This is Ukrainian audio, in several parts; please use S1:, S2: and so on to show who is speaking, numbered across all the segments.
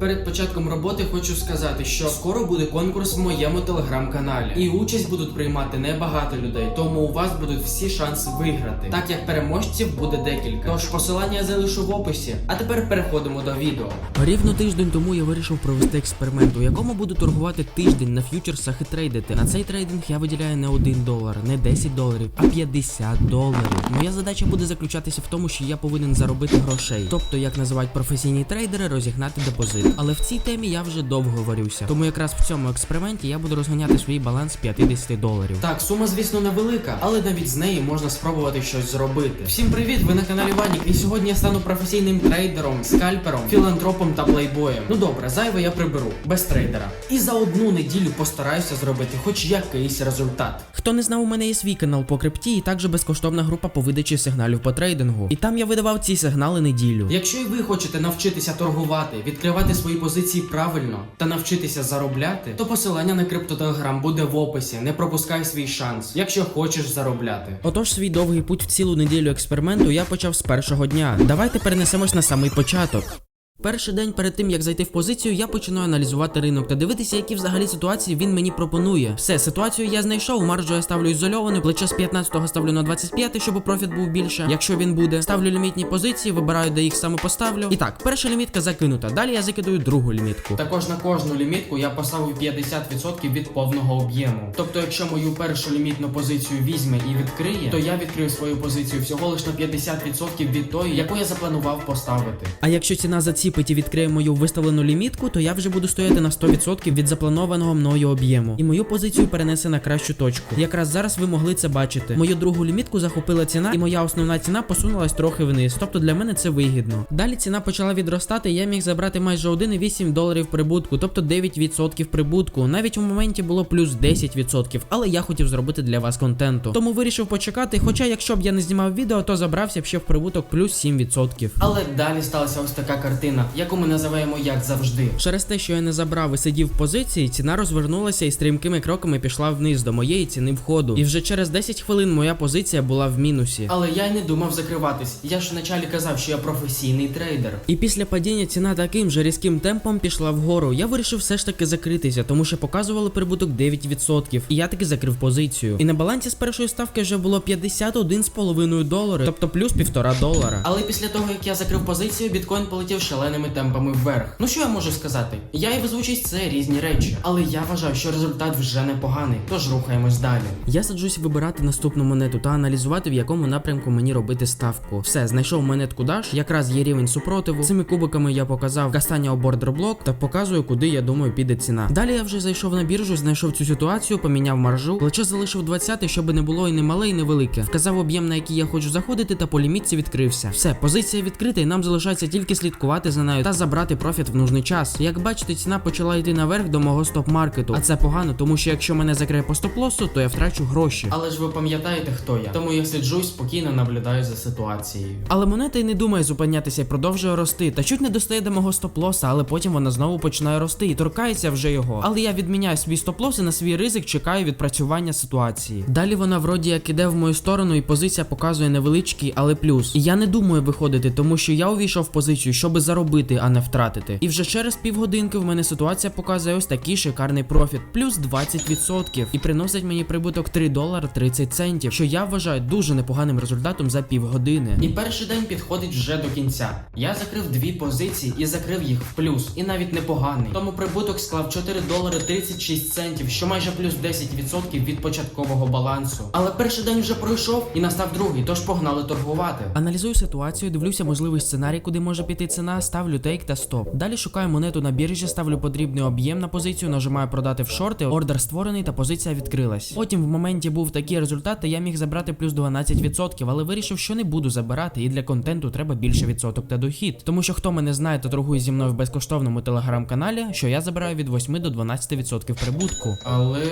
S1: Перед початком роботи хочу сказати, що скоро буде конкурс в моєму телеграм-каналі, і участь будуть приймати небагато людей, тому у вас будуть всі шанси виграти, так як переможців буде декілька. Тож посилання я залишу в описі. А тепер переходимо до відео.
S2: Рівно тиждень тому я вирішив провести експеримент, у якому буду торгувати тиждень на ф'ючерсах і трейдити. На цей трейдинг я виділяю не 1 долар, не 10 доларів, а 50 доларів. Моя задача буде заключатися в тому, що я повинен заробити грошей. Тобто, як називають професійні трейдери, розігнати депозит. Але в цій темі я вже довго варюся. Тому якраз в цьому експерименті я буду розганяти свій баланс 50 доларів.
S1: Так, сума, звісно, невелика, але навіть з неї можна спробувати щось зробити. Всім привіт! Ви на каналі Ванік, і сьогодні я стану професійним трейдером, скальпером, філантропом та плейбоєм. Ну добре, зайве я приберу без трейдера. І за одну неділю постараюся зробити хоч якийсь результат.
S2: Хто не знав, у мене є свій канал по крипті і також безкоштовна група по видачі сигналів по трейдингу. І там я видавав ці сигнали неділю.
S1: Якщо і ви хочете навчитися торгувати, відкривати свої позиції правильно та навчитися заробляти, то посилання на криптотелеграм буде в описі. Не пропускай свій шанс, якщо хочеш заробляти.
S2: Отож, свій довгий путь в цілу неділю експерименту я почав з першого дня. Давайте перенесемось на самий початок. Перший день перед тим як зайти в позицію, я починаю аналізувати ринок та дивитися, які взагалі ситуації він мені пропонує. Все, ситуацію я знайшов, маржу я ставлю ізольовану, плече з 15-го ставлю на 25, щоб профіт був більше, якщо він буде. Ставлю лімітні позиції, вибираю, де їх саме поставлю. І так, перша лімітка закинута. Далі я закидую другу лімітку.
S1: Також на кожну лімітку я поставив 50% від повного об'єму. Тобто, якщо мою першу лімітну позицію візьме і відкриє, то я відкрию свою позицію всього лише на 50% від тої, яку я запланував поставити.
S2: А якщо ціна заціпить і відкриє мою виставлену лімітку, то я вже буду стояти на 100% від запланованого мною об'єму. І мою позицію перенесе на кращу точку. Якраз зараз ви могли це бачити. Мою другу лімітку захопила ціна, і моя основна ціна посунулась трохи вниз. Тобто для мене це вигідно. Далі ціна почала відростати, і я міг забрати майже 1,8 доларів прибутку, тобто 9% прибутку. Навіть у моменті було плюс 10%, але я хотів зробити для вас контенту. Тому вирішив почекати. Хоча, якщо б я не знімав відео, то забрався б ще в прибуток плюс 7%.
S1: Але далі сталася ось така картина, яку ми називаємо як завжди.
S2: Через те, що я не забрав і сидів в позиції, ціна розвернулася і стрімкими кроками пішла вниз до моєї ціни входу. І вже через 10 хвилин моя позиція була в мінусі.
S1: Але я й не думав закриватись. Я ж вначалі казав, що я професійний трейдер.
S2: І після падіння ціна таким же різким темпом пішла вгору. Я вирішив все ж таки закритися, тому що показували прибуток 9%. І я таки закрив позицію. І на балансі з першої ставки вже було 51,5 долари, тобто плюс півтора долара.
S1: Але після того, як я закрив позицію, біткоін полетів шаленими темпами вверх. Ну що я можу сказати? Я і везучість це різні речі. Але я вважаю, що результат вже непоганий, тож рухаємось далі.
S2: Я саджусь вибирати наступну монету та аналізувати, в якому напрямку мені робити ставку. Все, знайшов монетку Dash, якраз є рівень супротиву. Цими кубиками я показав кастання бордер блок та показую, куди я думаю піде ціна. Далі я вже зайшов на біржу, знайшов цю ситуацію, поміняв маржу, плече залишив 20, щоб не було і не мале, і не велике. Вказав об'єм, на який я хочу заходити, та по лімітці відкрився. Все, позиція відкрита, і нам залишається тільки слідкувати за нею та забрати профіт в нужний час. Як бачите, ціна почала йти наверх до мого стоп-маркету. А це погано, тому що якщо мене закриє по стоп-лосу, то я втрачу гроші.
S1: Але ж ви пам'ятаєте, хто я. Тому я сиджу і спокійно наблюдаю за ситуацією.
S2: Але монета й не думає зупинятися і продовжує рости. Та чуть не достає до мого стоп-лоса, але потім вона знову починає рости і торкається вже його. Але я відміняю свій стоп-лос і на свій ризик чекаю відпрацювання ситуації. Далі вона вроді як іде в мою сторону, і позиція показує невеличкий, але плюс. І я не думаю виходити, тому що я увійшов в позицію, щоб заробити, а не втратити. І вже через півгодинки в мене ситуація показує ось такий шикарний профіт, плюс 20%. І приносить мені прибуток 3 долари 30 центів, що я вважаю дуже непоганим результатом за півгодини.
S1: І перший день підходить вже до кінця. Я закрив дві позиції і закрив їх в плюс, і навіть непоганий. Тому прибуток склав 4 долари 36 центів, що майже плюс 10% від початкового балансу. Але перший день вже пройшов і настав другий, тож погнали торгувати.
S2: Аналізую ситуацію, дивлюся можливий сценарій, куди може піти ціна, ставлю тейк та стоп. Далі шукаю монету на біржі, ставлю потрібний об'єм на позицію, нажимаю продати в шорти, ордер створений та позиція відкрилась. Потім в моменті був такий результат, та я міг забрати плюс 12%, але вирішив, що не буду забирати, і для контенту треба більше відсоток та дохід. Тому що хто мене знає та торгує зі мною в безкоштовному телеграм-каналі, що я забираю від 8 до 12% прибутку.
S1: Але.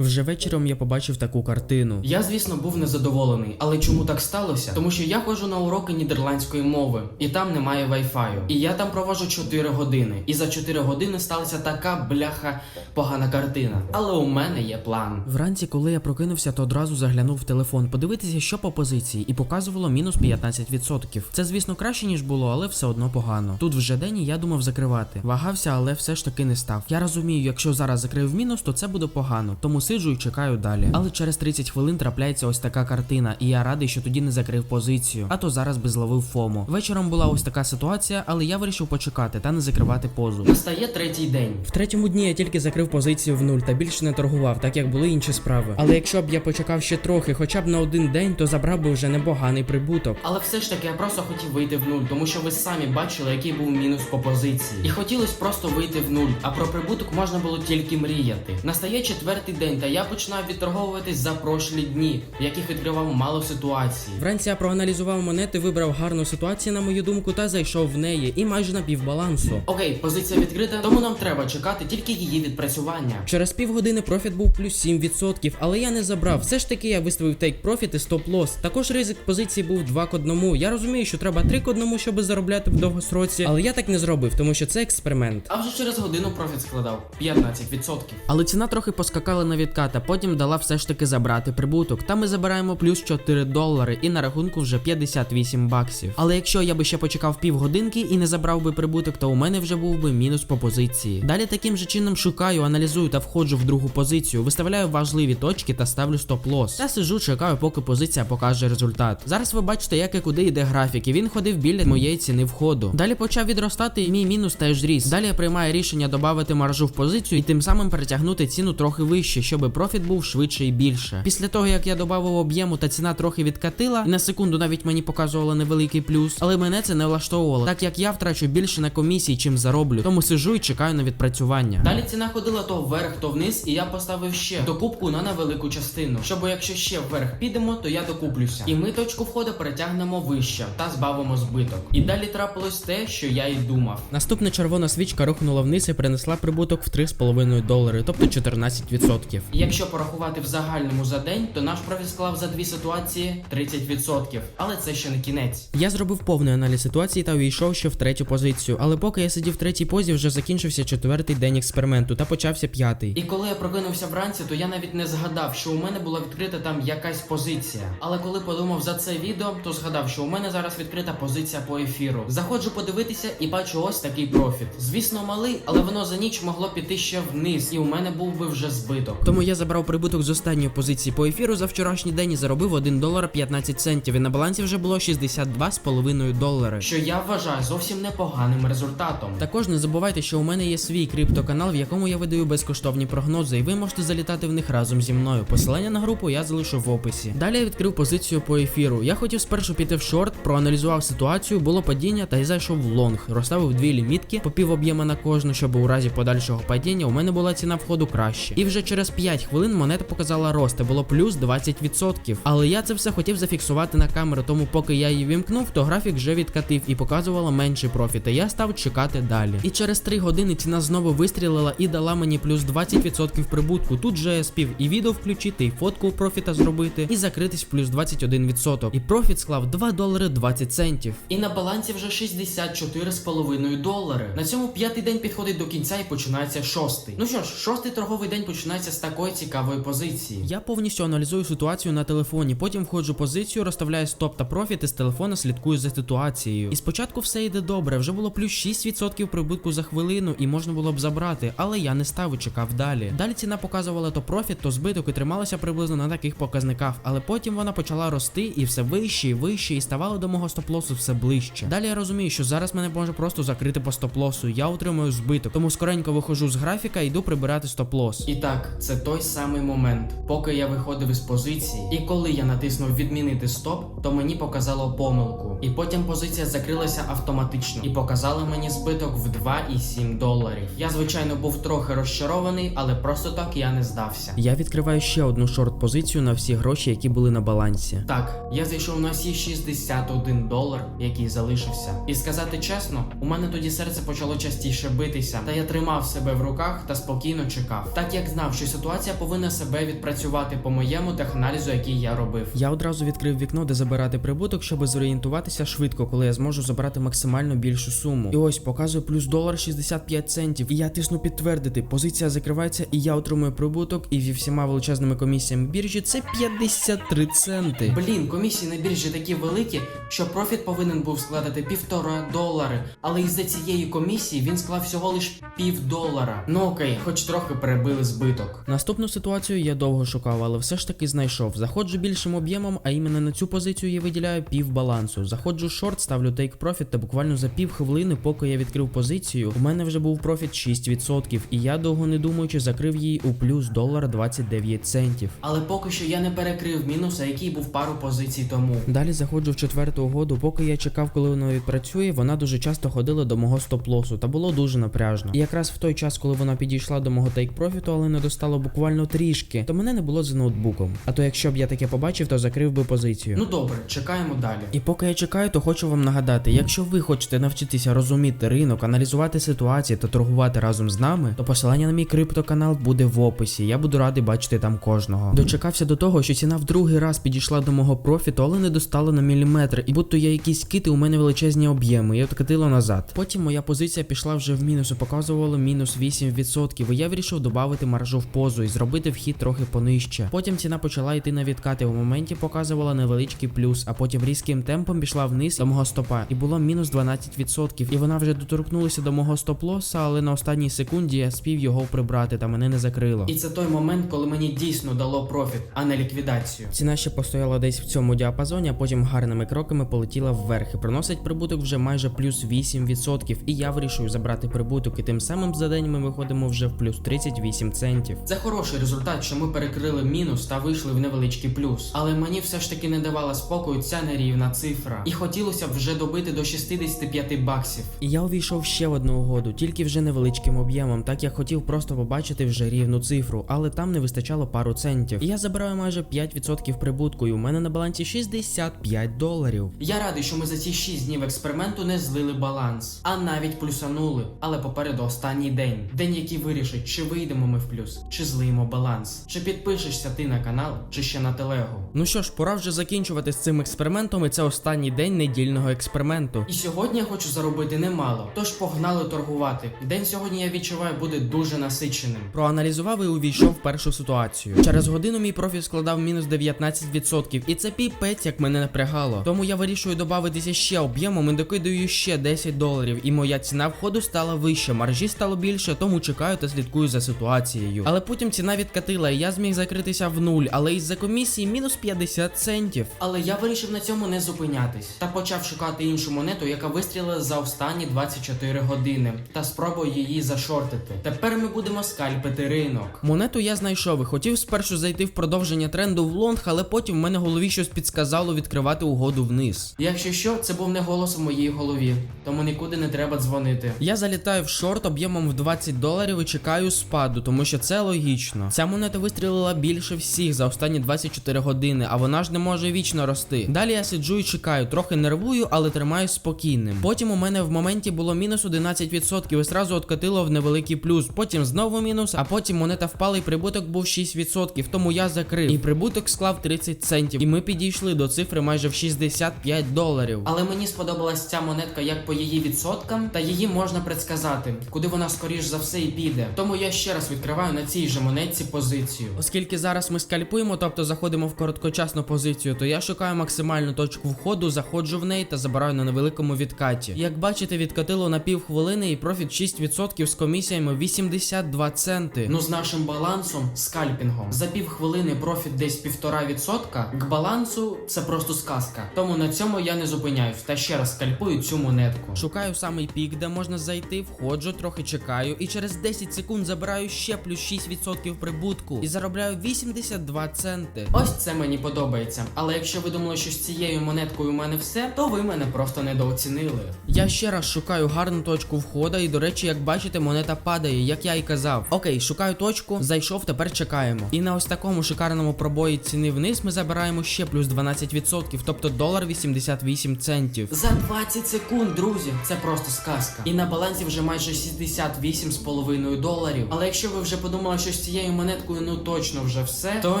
S2: Вже вечором я побачив таку картину.
S1: Я, звісно, був незадоволений, але чому так сталося? Тому що я ходжу на уроки нідерландської мови, і там немає вайфаю. І я там провожу 4 години. І за 4 години сталася така бляха погана картина. Але у мене є план.
S2: Вранці, коли я прокинувся, то одразу заглянув в телефон, подивитися, що по позиції, і показувало мінус 15%. Це, звісно, краще ніж було, але все одно погано. Тут вже день і я думав закривати. Вагався, але все ж таки не став. Я розумію, якщо зараз закрив мінус, то це буде погано, тому сиджу і чекаю далі. Але через 30 хвилин трапляється ось така картина, і я радий, що тоді не закрив позицію. А то зараз би зловив фому. Вечором була ось така ситуація, але я вирішив почекати та не закривати позу.
S1: Настає третій день.
S2: В третьому дні я тільки закрив позицію в нуль та більше не торгував, так як були інші справи. Але якщо б я почекав ще трохи, хоча б на один день, то забрав би вже непоганий прибуток.
S1: Але все ж таки я просто хотів вийти в нуль, тому що ви самі бачили, який був мінус по позиції. І хотілося просто вийти в нуль, а про прибуток можна було тільки мріяти. Настає четвертий день, та я починаю відторговуватись за прошлі дні, в яких відкривав мало ситуацій.
S2: Вранці я проаналізував монети, вибрав гарну ситуацію, на мою думку, та зайшов в неї і майже на півбалансу.
S1: Окей, позиція відкрита, тому нам треба чекати тільки її відпрацювання.
S2: Через півгодини профіт був плюс 7%, але я не забрав. Все ж таки я виставив тейк профіт і стоп лос. Також ризик позиції був 2 к 1. Я розумію, що треба 3 к 1, щоб заробляти в довгостроці, але я так не зробив, тому що це експеримент.
S1: А вже через годину профіт складав 15%.
S2: Але ціна трохи поскакала на відкат, потім дала все ж таки забрати прибуток. Та ми забираємо плюс 4 долари, і на рахунку вже 58 баксів. Але якщо я би ще почекав півгодинки і не забрав би прибуток, то у мене вже був би мінус по позиції. Далі таким же чином шукаю, аналізую та входжу в другу позицію, виставляю важливі точки та ставлю стоп-лос. Та сижу, чекаю, поки позиція покаже результат. Зараз ви бачите, як і куди йде графік, і він ходив біля моєї ціни входу. Далі почав відростати, і мій мінус теж зріс. Далі я приймаю рішення додати маржу в позицію і тим самим перетягнути ціну трохи вище, щоб профіт був швидше і більше. Після того як я додав об'єму та ціна трохи відкатила, і на секунду навіть мені показувала невеликий плюс, але мене це не влаштовувало, так як я втрачу більше на комісії, чим зароблю. Тому сижу і чекаю на відпрацювання.
S1: Далі ціна ходила то вверх, то вниз, і я поставив ще докупку на невелику частину. Щоб якщо ще вверх підемо, то я докуплюся. І ми точку входу перетягнемо вище та збавимо збиток. І далі трапилось те, що я і думав.
S2: Наступна червона свічка рухнула вниз і принесла прибуток в 3,5 долари, тобто 14%.
S1: І Якщо порахувати в загальному за день, то наш профіт склав за дві ситуації 30%. Але це ще не кінець.
S2: Я зробив повний аналіз ситуації та увійшов ще в третю позицію, але поки я сидів в третій позі, вже закінчився четвертий день експерименту та почався п'ятий.
S1: І коли я прокинувся вранці, то я навіть не згадав, що у мене була відкрита там якась позиція. Але коли подумав за це відео, то згадав, що у мене зараз відкрита позиція по ефіру. Заходжу подивитися і бачу ось такий профіт. Звісно, малий, але воно за ніч могло піти ще вниз, і у мене був би вже збиток.
S2: Тому я забрав прибуток з останньої позиції по ефіру за вчорашній день і заробив 1 долар 15 центів. І на балансі вже було 62,5 долари.
S1: Що я вважаю зовсім непоганим результатом.
S2: Також не забувайте, що у мене є свій криптоканал, в якому я видаю безкоштовні прогнози, і ви можете залітати в них разом зі мною. Посилання на групу я залишу в описі. Далі я відкрив позицію по ефіру. Я хотів спершу піти в шорт, проаналізував ситуацію, було падіння та й зайшов в лонг. Розставив дві лімітки, по пів об'єма на кожну, щоб у разі подальшого падіння у мене була ціна входу краще. І вже через 5 хвилин монета показала рост, і було плюс 20%. Але я це все хотів зафіксувати на камеру, тому поки я її вімкнув, то графік вже відкатив і показувала менший профіт. Я став чекати далі. І через 3 години ціна знову вистрілила і дала мені плюс 20% прибутку. Тут же я спів і відео включити, і фотку профіта зробити, і закритись в плюс 21%. І профіт склав 2 долари 20 центів.
S1: І на балансі вже 64,5 долари. На цьому п'ятий день підходить до кінця і починається шостий. Ну що ж, шостий торговий день починається з такої цікавої позиції.
S2: Я повністю аналізую ситуацію на телефоні, потім входжу позицію, розставляю стоп та профіт і з телефона слідкую за ситуацією. І спочатку все йде добре, вже було плюс 6% прибутку за хвилину і можна було б забрати, але я не став і чекав далі. Далі ціна показувала то профіт, то збиток і трималася приблизно на таких показниках, але потім вона почала рости і все вище і вище, і ставало до мого стоп-лосу все ближче. Далі я розумію, що зараз мене може просто закрити по стоп-лосу, я отримую збиток, тому скоренько виходжу з графіка і йду прибирати стоп-лос.
S1: І так, це той самий момент, поки я виходив із позиції, і коли я натиснув відмінити стоп, то мені показало помилку. І потім позиція закрилася автоматично і показала мені збиток в 2,7 доларів. Я звичайно був трохи розчарований, але просто так я не здався.
S2: Я відкриваю ще одну шорт-позицію на всі гроші, які були на балансі.
S1: Так, я зайшов на всі 61 долар, який залишився. І сказати чесно, у мене тоді серце почало частіше битися, та я тримав себе в руках та спокійно чекав, так як знав, що ситуація. Ситуація повинна себе відпрацювати по моєму теханалізу, який я робив.
S2: Я одразу відкрив вікно, де забирати прибуток, щоб зорієнтуватися швидко, коли я зможу забрати максимально більшу суму. І ось показує плюс долар 65 центів. І я тисну підтвердити. Позиція закривається, і я отримую прибуток. І зі всіма величезними комісіями біржі це 53 центи.
S1: Блін, комісії на біржі такі великі, що профіт повинен був складати півтора долари. Але із-за цієї комісії він склав всього лиш пів долара. Ну окей, хоч трохи перебили збиток.
S2: Наступну ситуацію я довго шукав, але все ж таки знайшов. Заходжу більшим об'ємом, а іменно на цю позицію я виділяю пів балансу. Заходжу шорт, ставлю тейк профіт, та буквально за пів хвилини, поки я відкрив позицію, у мене вже був профіт 6%, і я довго не думаючи закрив її у плюс долар 29 центів.
S1: Але поки що я не перекрив мінуса, який був пару позицій тому.
S2: Далі заходжу в четверту угоду, поки я чекав, коли вона відпрацює, вона дуже часто ходила до мого стоп-лосу та було дуже напряжно. І якраз в той час, коли вона підійшла до мого тейк профіту, але не достало буквально трішки, то мене не було за ноутбуком. А то якщо б я таке побачив, то закрив би позицію.
S1: Ну добре, чекаємо далі.
S2: І поки я чекаю, то хочу вам нагадати, якщо ви хочете навчитися розуміти ринок, аналізувати ситуації та торгувати разом з нами, то посилання на мій криптоканал буде в описі. Я буду радий бачити там кожного. Дочекався до того, що ціна в другий раз підійшла до мого профіту, але не достала на міліметр, і будто я якісь кити, у мене величезні об'єми, і откатило назад. Потім моя позиція пішла вже в мінус і показувала мінус 8%, і я вирішив додати маржу в позу і зробити вхід трохи понижче. Потім ціна почала йти на відкати. У моменті показувала невеличкий плюс, а потім різким темпом пішла вниз до мого стопа, і було мінус 12%. І вона вже доторкнулася до мого стоп-лоса, але на останній секунді я спів його прибрати та мене не закрило.
S1: І це той момент, коли мені дійсно дало профіт, а не ліквідацію.
S2: Ціна ще постояла десь в цьому діапазоні, а потім гарними кроками полетіла вверх і приносить прибуток вже майже плюс 8%. І я вирішую забрати прибуток, і тим самим за день ми виходимо вже в плюс 38 центів.
S1: Це хороший результат, що ми перекрили мінус та вийшли в невеличкий плюс. Але мені все ж таки не давала спокою ця нерівна цифра. І хотілося б вже добити до 65 баксів.
S2: І я увійшов ще в одну угоду, тільки вже невеличким об'ємом, так я хотів просто побачити вже рівну цифру, але там не вистачало пару центів. І я забираю майже 5% прибутку, і у мене на балансі 65 доларів.
S1: Я радий, що ми за ці 6 днів експерименту не злили баланс, а навіть плюсанули. Але попереду останній день. День, який вирішить, чи вийдемо ми в плюс, чи злиємо баланс. Чи підпишешся ти на канал, чи ще на телегу.
S2: Ну що ж, пора вже закінчувати з цим експериментом, і це останній день недільного експерименту.
S1: І сьогодні я хочу заробити немало, тож погнали торгувати. День сьогодні я відчуваю буде дуже насиченим.
S2: Проаналізував і увійшов в першу ситуацію. Через годину мій профіт складав мінус 19%, і це піпець, як мене напрягало. Тому я вирішую додатися ще об'ємом і докидаю ще 10 доларів. І моя ціна входу стала вища, маржі стало більше, тому чекаю та слідкую за ситуацією. Але потім ціна відкатила, і я зміг закритися в нуль, але із-за комісії мінус 50 центів.
S1: Але я вирішив на цьому не зупинятись та почав шукати іншу монету, яка вистрілила за останні 24 години, та спробую її зашортити. Тепер ми будемо скальпити ринок.
S2: Монету я знайшов і хотів спершу зайти в продовження тренду в лонг, але потім в мене в голові щось підсказало відкривати угоду вниз.
S1: Якщо що, це був не голос у моїй голові, тому нікуди не треба дзвонити.
S2: Я залітаю в шорт об'ємом в 20 доларів і чекаю спаду, тому що це логічно. Ця монета вистрілила більше всіх за останні 24 години, а вона ж не може вічно рости. Далі я сиджу і чекаю, трохи нервую, але тримаюсь спокійним. Потім у мене в моменті було мінус 11% і зразу откатило в невеликий плюс. Потім знову мінус, а потім монета впала і прибуток був 6%, тому я закрив. І прибуток склав 30 центів. І ми підійшли до цифри майже в 65 доларів.
S1: Але мені сподобалась ця монетка як по її відсоткам, та її можна предсказати, куди вона скоріш за все і піде. Тому я ще раз відкриваю на цій же монетці позицію.
S2: Оскільки зараз ми скальпуємо, тобто заходимо в короткочасну позицію, то я шукаю максимальну точку входу, заходжу в неї та забираю на невеликому відкаті. Як бачите, відкатило на пів хвилини і профіт 6% з комісіями 82 центи.
S1: Ну, з нашим балансом, скальпінгом, за пів хвилини профіт десь півтора відсотка. К балансу це просто сказка. Тому на цьому я не зупиняюсь та ще раз скальпую цю монетку.
S2: Шукаю самий пік, де можна зайти, входжу, трохи чекаю, і через 10 секунд забираю ще плюс 6% прибутку і заробляю 82 центи.
S1: Ось це мені подобається. Але якщо ви думали, що з цією монеткою у мене все, то ви мене просто недооцінили.
S2: Я ще раз шукаю гарну точку входа, і до речі, як бачите, монета падає, як я і казав. Окей, шукаю точку, зайшов, тепер чекаємо. І на ось такому шикарному пробої ціни вниз ми забираємо ще плюс 12%, тобто долар 88 центів.
S1: За 20 секунд, друзі, це просто сказка. І на балансі вже майже 68,5 доларів. Але якщо ви вже подумали, що що з цією монеткою ну точно вже все, то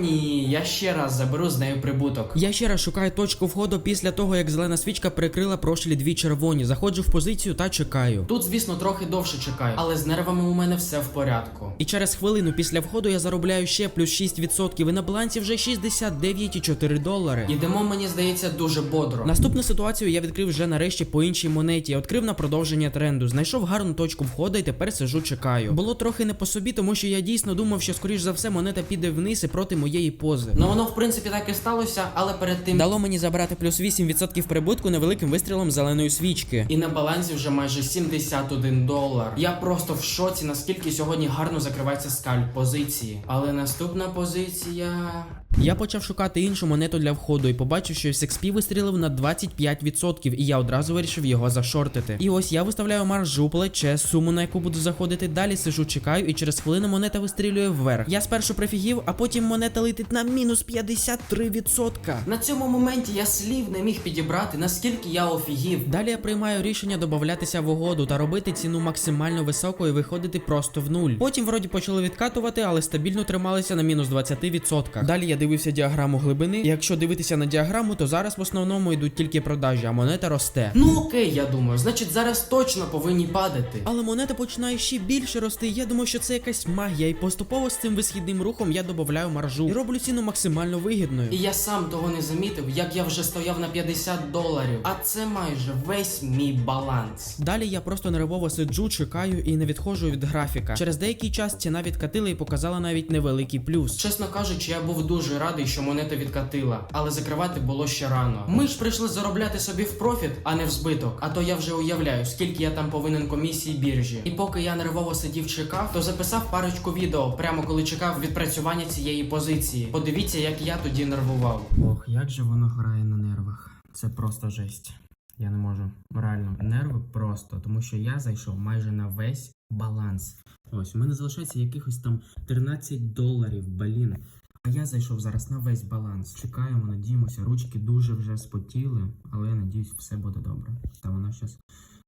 S1: ні, я ще раз заберу з нею прибуток.
S2: Я ще раз шукаю точку входу після того, як зелена свічка перекрила прошлі дві червоні. Заходжу в позицію та чекаю.
S1: Тут, звісно, трохи довше чекаю, але з нервами у мене все в порядку.
S2: І через хвилину після входу я заробляю ще плюс 6% і на балансі вже 69,4 долари.
S1: Ідемо, мені здається, дуже бодро.
S2: Наступну ситуацію я відкрив вже нарешті по іншій монеті. Я відкрив на продовження тренду. Знайшов гарну точку входу і тепер сиджу чекаю. Було трохи не по собі, тому що я дійсно думав, що скоріш за все монета піде вниз і проти моєї пози.
S1: Ну воно в принципі так і сталося, але перед тим
S2: Дало мені забрати плюс 8% прибутку невеликим вистрілом зеленої свічки.
S1: і на балансі вже майже 71 долар. Я просто в шоці, наскільки сьогодні гарно закривається скальп позиції. Але наступна позиція.
S2: Я почав шукати іншу монету для входу і побачив, що XP вистрілив на 25%, і я одразу вирішив його зашортити. І ось я виставляю маржу, плече, суму, на яку буду заходити. Далі сижу, чекаю, і через хвилину монета вистрілює вверх. Я спершу прифігів, а потім монета летить на мінус 53%.
S1: На цьому моменті я слів не міг підібрати, наскільки я офігів.
S2: Далі я приймаю рішення додатися в угоду та робити ціну максимально високою і виходити просто в нуль. Потім вроді почали відкатувати, але стабільно трималися на мінус 20%. Далі я дивився діаграму глибини. І якщо дивитися на діаграму, то зараз в основному йдуть тільки продажі, а монета росте.
S1: Ну окей, я думаю, значить зараз точно повинні падати.
S2: Але монета починає ще більше рости. Я думаю, що це якась магія, і поступово з цим висхідним рухом я додаю маржу і роблю ціну максимально вигідною.
S1: І я сам того не замітив, як я вже стояв на 50 доларів. А це майже весь мій баланс.
S2: Далі я просто нервово сиджу, чекаю і не відходжу від графіка. Через деякий час ціна відкатила і показала навіть невеликий плюс.
S1: Чесно кажучи, я був дуже радий, що монета відкатила, але закривати було ще рано. Ми ж прийшли заробляти собі в профіт, а не в збиток. А то я вже уявляю, скільки я там повинен комісії біржі. І поки я нервово сидів, чекав, то записав парочку відео, прямо коли чекав відпрацювання цієї позиції. Подивіться, як я тоді нервував.
S2: Ох, як же воно грає на нервах. Це просто жесть. Я не можу. Реально, нерви просто, тому що я зайшов майже на весь баланс. Ось, у мене залишається якихось там 13 доларів, блін. А я зайшов зараз на весь баланс. Чекаємо, надіємося, ручки дуже вже спотіли, але я надіюсь, все буде добре. Та вона щас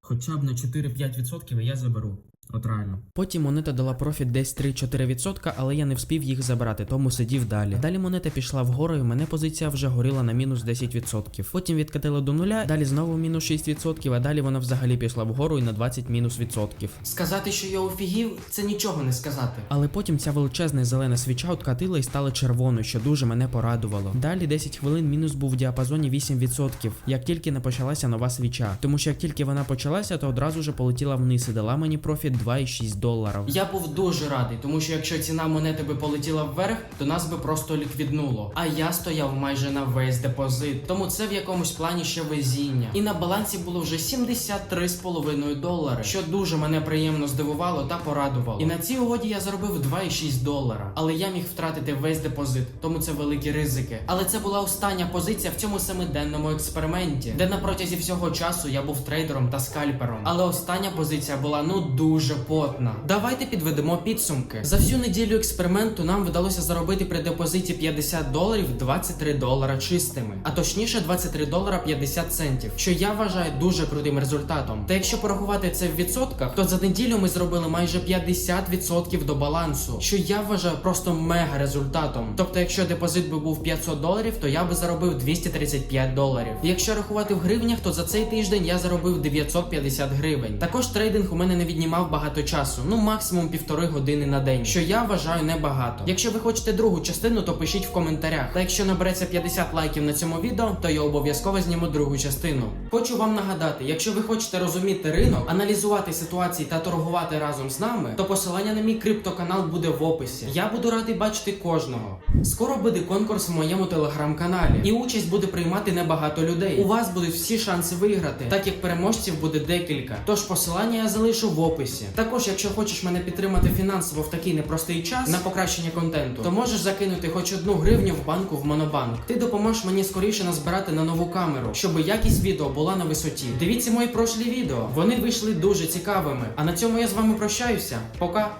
S2: хоча б на 4-5% і я заберу. От реально. Потім монета дала профіт десь 3-4%, але я не вспів їх забрати, тому сидів далі. Далі монета пішла вгору, і мене позиція вже горіла на мінус 10%. Потім відкатила до нуля, далі знову мінус 6%, а далі вона взагалі пішла вгору і на 20 мінус відсотків.
S1: Сказати, що я офігів, це нічого не сказати.
S2: Але потім ця величезна зелена свіча откатила і стала червоною, що дуже мене порадувало. Далі 10 хвилин мінус був в діапазоні 8%, як тільки не почалася нова свіча. Тому що як тільки вона почалася, то одразу ж полетіла вниз і дала мені профіт 2,6 доларів.
S1: Я був дуже радий, тому що якщо ціна монети би полетіла вверх, то нас би просто ліквіднуло. А я стояв майже на весь депозит. Тому це в якомусь плані ще везіння. І на балансі було вже 73,5 долари, що дуже мене приємно здивувало та порадувало. І на цій угоді я заробив 2,6 долара. Але я міг втратити весь депозит, тому це великі ризики. Але це була остання позиція в цьому семиденному експерименті, де на протязі всього часу я був трейдером та скальпером. Але остання позиція була ну дуже потна. Давайте підведемо підсумки. За всю неділю експерименту нам вдалося заробити при депозиті 50 доларів 23 долара чистими, а точніше 23 долара 50 центів, що я вважаю дуже крутим результатом. Та якщо порахувати це в відсотках, то за неділю ми зробили майже 50% до балансу, що я вважаю просто мега результатом. Тобто, якщо депозит би був 500 доларів, то я би заробив 235 доларів. Якщо рахувати в гривнях, то за цей тиждень я заробив 950 гривень. Також трейдинг у мене не віднімав багато часу, ну максимум півтори години на день, що я вважаю небагато. Якщо ви хочете другу частину, то пишіть в коментарях. Та якщо набереться 50 лайків на цьому відео, то я обов'язково зніму другу частину. Хочу вам нагадати, якщо ви хочете розуміти ринок, аналізувати ситуації та торгувати разом з нами, то посилання на мій криптоканал буде в описі. Я буду радий бачити кожного. Скоро буде конкурс в моєму телеграм-каналі, і участь буде приймати небагато людей. У вас будуть всі шанси виграти, так як переможців буде декілька. Тож посилання я залишу в описі. Також, якщо хочеш мене підтримати фінансово в такий непростий час на покращення контенту, то можеш закинути хоч одну гривню в банку в Монобанк. Ти допоможеш мені скоріше назбирати на нову камеру, щоб якість відео була на висоті. Дивіться мої прошлі відео. Вони вийшли дуже цікавими. А на цьому я з вами прощаюся. Пока.